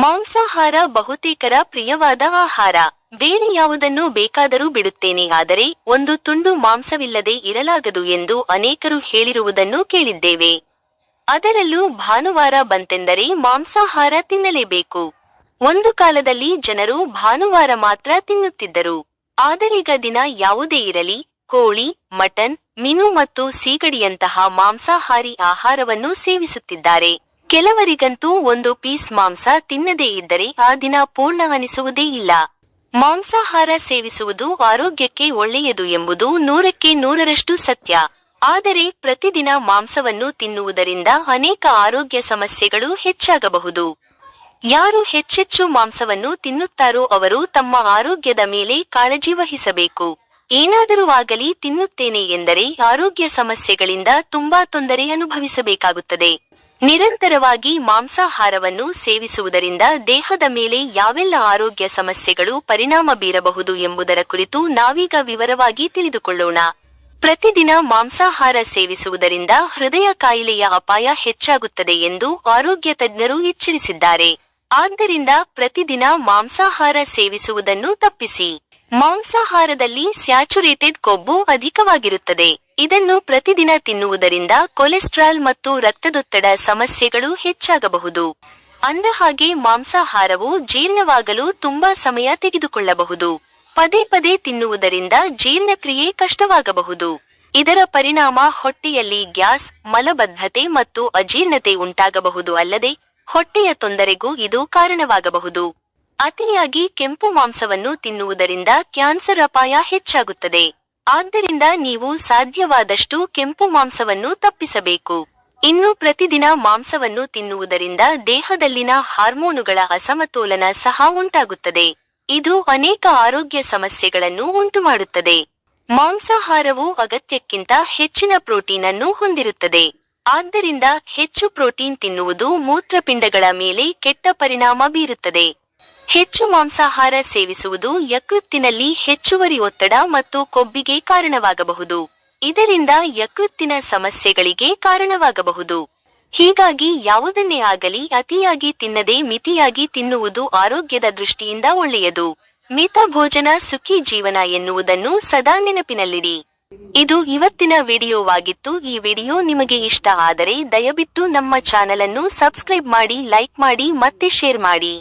ಮಾಂಸಾಹಾರ ಬಹುತೇಕರ ಪ್ರಿಯವಾದ ಆಹಾರ. ಬೇರೆ ಯಾವುದನ್ನು ಬೇಕಾದರೂ ಬಿಡುತ್ತೇನೆ, ಆದರೆ ಒಂದು ತುಂಡು ಮಾಂಸವಿಲ್ಲದೆ ಇರಲಾಗದು ಎಂದು ಅನೇಕರು ಹೇಳಿರುವುದನ್ನು ಕೇಳಿದ್ದೇವೆ. ಅದರಲ್ಲೂ ಭಾನುವಾರ ಬಂತೆಂದರೆ ಮಾಂಸಾಹಾರ ತಿನ್ನಲೇಬೇಕು. ಒಂದು ಕಾಲದಲ್ಲಿ ಜನರು ಭಾನುವಾರ ಮಾತ್ರ ತಿನ್ನುತ್ತಿದ್ದರು. ಆದರೀಗ ದಿನ ಯಾವುದೇ ಇರಲಿ, ಕೋಳಿ, ಮಟನ್, ಮೀನು ಮತ್ತು ಸೀಗಡಿಯಂತಹ ಮಾಂಸಾಹಾರಿ ಆಹಾರವನ್ನು ಸೇವಿಸುತ್ತಿದ್ದಾರೆ. ಕೆಲವರಿಗಂತೂ ಒಂದು ಪೀಸ್ ಮಾಂಸ ತಿನ್ನದೇ ಇದ್ದರೆ ಆ ದಿನ ಪೂರ್ಣ ಅನಿಸುವುದೇ ಇಲ್ಲ. ಮಾಂಸಾಹಾರ ಸೇವಿಸುವುದು ಆರೋಗ್ಯಕ್ಕೆ ಒಳ್ಳೆಯದು ಎಂಬುದು ನೂರಕ್ಕೆ ನೂರರಷ್ಟು ಸತ್ಯ. ಆದರೆ ಪ್ರತಿದಿನ ಮಾಂಸವನ್ನು ತಿನ್ನುವುದರಿಂದ ಅನೇಕ ಆರೋಗ್ಯ ಸಮಸ್ಯೆಗಳು ಹೆಚ್ಚಾಗಬಹುದು. ಯಾರು ಹೆಚ್ಚೆಚ್ಚು ಮಾಂಸವನ್ನು ತಿನ್ನುತ್ತಾರೋ ಅವರು ತಮ್ಮ ಆರೋಗ್ಯದ ಮೇಲೆ ಕಾಳಜಿ ವಹಿಸಬೇಕು. ಏನಾದರೂ ಆಗಲಿ ತಿನ್ನುತ್ತೇನೆ ಎಂದರೆ ಆರೋಗ್ಯ ಸಮಸ್ಯೆಗಳಿಂದ ತುಂಬಾ ತೊಂದರೆ ಅನುಭವಿಸಬೇಕಾಗುತ್ತದೆ. ನಿರಂತರವಾಗಿ ಮಾಂಸಾಹಾರವನ್ನು ಸೇವಿಸುವುದರಿಂದ ದೇಹದ ಮೇಲೆ ಯಾವೆಲ್ಲ ಆರೋಗ್ಯ ಸಮಸ್ಯೆಗಳು ಪರಿಣಾಮ ಬೀರಬಹುದು ಎಂಬುದರ ಕುರಿತು ನಾವೀಗ ವಿವರವಾಗಿ ತಿಳಿದುಕೊಳ್ಳೋಣ. ಪ್ರತಿದಿನ ಮಾಂಸಾಹಾರ ಸೇವಿಸುವುದರಿಂದ ಹೃದಯ ಕಾಯಿಲೆಯ ಅಪಾಯ ಹೆಚ್ಚಾಗುತ್ತದೆ ಎಂದು ಆರೋಗ್ಯ ತಜ್ಞರು ಎಚ್ಚರಿಸಿದ್ದಾರೆ. ಆದ್ದರಿಂದ ಪ್ರತಿದಿನ ಮಾಂಸಾಹಾರ ಸೇವಿಸುವುದನ್ನು ತಪ್ಪಿಸಿ. ಮಾಂಸಾಹಾರದಲ್ಲಿ ಸ್ಯಾಚುರೇಟೆಡ್ ಕೊಬ್ಬು ಅಧಿಕವಾಗಿರುತ್ತದೆ. ಇದನ್ನು ಪ್ರತಿದಿನ ತಿನ್ನುವುದರಿಂದ ಕೊಲೆಸ್ಟ್ರಾಲ್ ಮತ್ತು ರಕ್ತದೊತ್ತಡ ಸಮಸ್ಯೆಗಳು ಹೆಚ್ಚಾಗಬಹುದು. ಅಂದಹಾಗೆ ಮಾಂಸಾಹಾರವು ಜೀರ್ಣವಾಗಲು ತುಂಬಾ ಸಮಯ ತೆಗೆದುಕೊಳ್ಳಬಹುದು. ಪದೇ ಪದೇ ತಿನ್ನುವುದರಿಂದ ಜೀರ್ಣಕ್ರಿಯೆ ಕಷ್ಟವಾಗಬಹುದು. ಇದರ ಪರಿಣಾಮ ಹೊಟ್ಟೆಯಲ್ಲಿ ಗ್ಯಾಸ್, ಮಲಬದ್ಧತೆ ಮತ್ತು ಅಜೀರ್ಣತೆ ಉಂಟಾಗಬಹುದು ಅಲ್ಲದೆ ಹೊಟ್ಟೆಯ ತೊಂದರೆಗೂ ಇದು ಕಾರಣವಾಗಬಹುದು. ಅತಿಯಾಗಿ ಕೆಂಪು ಮಾಂಸವನ್ನು ತಿನ್ನುವುದರಿಂದ ಕ್ಯಾನ್ಸರ್ ಅಪಾಯ ಹೆಚ್ಚಾಗುತ್ತದೆ. ಆದ್ದರಿಂದ ನೀವು ಸಾಧ್ಯವಾದಷ್ಟು ಕೆಂಪು ಮಾಂಸವನ್ನು ತಪ್ಪಿಸಬೇಕು. ಇನ್ನು ಪ್ರತಿದಿನ ಮಾಂಸವನ್ನು ತಿನ್ನುವುದರಿಂದ ದೇಹದಲ್ಲಿನ ಹಾರ್ಮೋನುಗಳ ಅಸಮತೋಲನ ಸಹ ಉಂಟಾಗುತ್ತದೆ. ಇದು ಅನೇಕ ಆರೋಗ್ಯ ಸಮಸ್ಯೆಗಳನ್ನು ಉಂಟುಮಾಡುತ್ತದೆ. ಮಾಂಸಾಹಾರವು ಅಗತ್ಯಕ್ಕಿಂತ ಹೆಚ್ಚಿನ ಪ್ರೋಟೀನ್ ಅನ್ನು ಹೊಂದಿರುತ್ತದೆ. ಆದ್ದರಿಂದ ಹೆಚ್ಚು ಪ್ರೋಟೀನ್ ತಿನ್ನುವುದು ಮೂತ್ರಪಿಂಡಗಳ ಮೇಲೆ ಕೆಟ್ಟ ಪರಿಣಾಮ ಬೀರುತ್ತದೆ. ಹೆಚ್ಚು ಮಾಂಸಾಹಾರ ಸೇವಿಸುವುದು ಯಕೃತ್ತಿನಲ್ಲಿ ಹೆಚ್ಚುವರಿ ಒತ್ತಡ ಮತ್ತು ಕೊಬ್ಬಿಗೆ ಕಾರಣವಾಗಬಹುದು. ಇದರಿಂದ ಯಕೃತ್ತಿನ ಸಮಸ್ಯೆಗಳಿಗೆ ಕಾರಣವಾಗಬಹುದು. ಹೀಗಾಗಿ ಯಾವುದನ್ನೇ ಆಗಲಿ ಅತಿಯಾಗಿ ತಿನ್ನದೆ ಮಿತಿಯಾಗಿ ತಿನ್ನುವುದು ಆರೋಗ್ಯದ ದೃಷ್ಟಿಯಿಂದ ಒಳ್ಳೆಯದು. ಮಿತ ಭೋಜನ ಸುಖಿ ಜೀವನ ಎನ್ನುವುದನ್ನು ಸದಾ ನೆನಪಿನಲ್ಲಿಡಿ. ಇದು ಇವತ್ತಿನ ವಿಡಿಯೋವಾಗಿತ್ತು. ಈ ವಿಡಿಯೋ ನಿಮಗೆ ಇಷ್ಟ ಆದರೆ ದಯವಿಟ್ಟು ನಮ್ಮ ಚಾನಲ್ ಅನ್ನು ಸಬ್ಸ್ಕ್ರೈಬ್ ಮಾಡಿ, ಲೈಕ್ ಮಾಡಿ, ಮತ್ತೆ ಶೇರ್ ಮಾಡಿ.